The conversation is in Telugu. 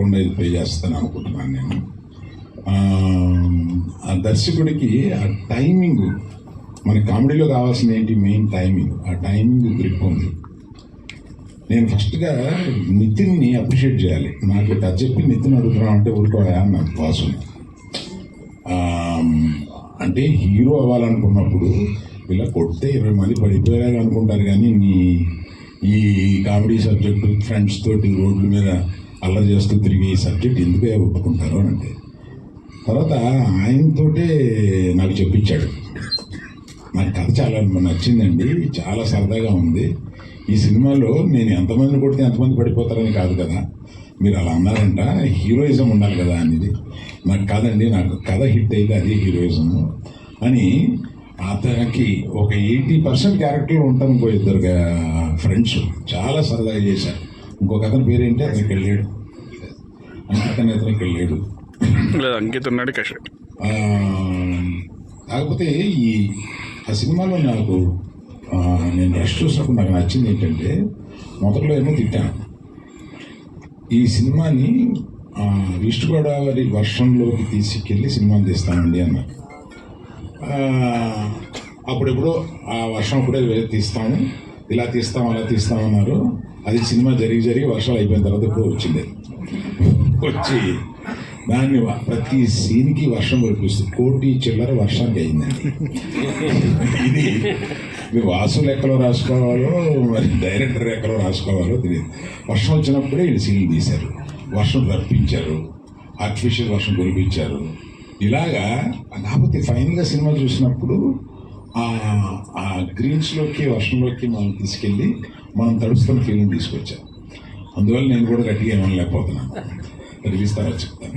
తప్పకుండా ఇది ప్లే చేస్తాను అనుకుంటున్నాను నేను. ఆ, దర్శకుడికి ఆ టైమింగ్ మన కామెడీలో కావాల్సిన ఏంటి? Main timing. ఆ టైమింగ్ గ్రిప్ ఉంది. నేను ఫస్ట్గా నితిన్ని అప్రిషియేట్ చేయాలి. నాకు అది చెప్పి నితిన్ అడుగుతున్నాం అంటే ఊరుకోయా నాకు వాసు. అంటే హీరో అవ్వాలనుకున్నప్పుడు ఇలా కొడితే ఇరవై మంది పడిపోయారు అనుకుంటారు కానీ నీ ఈ కామెడీ సబ్జెక్టు ఫ్రెండ్స్ తోటి రోడ్ల మీద అల్లరి చేసుకుని తిరిగి ఈ సబ్జెక్ట్ ఎందుకే ఒప్పుకుంటారు అని అంటే తర్వాత ఆయనతోటే నాకు చెప్పించాడు. నాకు కథ చాలా నచ్చిందండి చాలా సరదాగా ఉంది. ఈ సినిమాలో నేను ఎంతమంది కొడితే ఎంతమంది పడిపోతారని కాదు కదా. మీరు అలా అన్నారంట హీరోయిజం ఉండాలి కదా అనేది. నాకు కాదండి నాకు కథ హిట్ అయితే అది హీరోయిజము. అని అతనికి ఒక ఎయిటీ పర్సెంట్ క్యారెక్టర్లు ఉంటాను ఇంకో ఇద్దరు ఫ్రెండ్స్. చాలా సరదాగా చేశారు. ఇంకొక అతని పేరేంటి అతనికి వెళ్ళాడు అతని అతనికి వెళ్ళాడు లేదు అంకిత్ ఉన్నాడు కష్ ఆ, కాకపోతే ఈ ఆ సినిమాలో నాకు నేను రష్ చూసినప్పుడు నాకు నచ్చింది ఏంటంటే మొదట్లో ఏమో తిట్టాను ఈ సినిమాని ఈస్ట్ గోదావరి వర్షంలోకి తీసుకెళ్ళి సినిమాని తీస్తానండి అన్నారు. అప్పుడెప్పుడో ఆ వర్షం అప్పుడే వే- తీస్తాము. ఇలా తీస్తాం అలా తీస్తామన్నారు అది సినిమా జరిగి జరిగి వర్షాలు అయిపోయిన తర్వాత ఇప్పుడు వచ్చింది. వచ్చి దాన్ని ప్రతి సీన్కి వర్షం కురిపిస్తుంది కోటి చిల్లర వర్షానికి అయిందండి. ఇది మీరు వాసు లెక్కలో రాసుకోవాలో మరి డైరెక్టర్ లెక్కలో రాసుకోవాలో తెలియదు. వర్షం వచ్చినప్పుడే వీళ్ళు సీన్లు తీశారు. వర్షం రప్పించారు. ఆర్టిఫిషియల్ వర్షం కురిపించారు. ఇలాగా కాకపోతే ఫైనల్గా సినిమా చూసినప్పుడు ఆ గ్రీన్స్లోకి వర్షంలోకి మనం తీసుకెళ్ళి మనం తడుస్తున్న ఫీలింగ్ తీసుకొచ్చాం. అందువల్ల నేను కూడా గట్టిగా ఏమనలేకపోతున్నాను. రిలీజ్ తర్వాత చెప్తాను.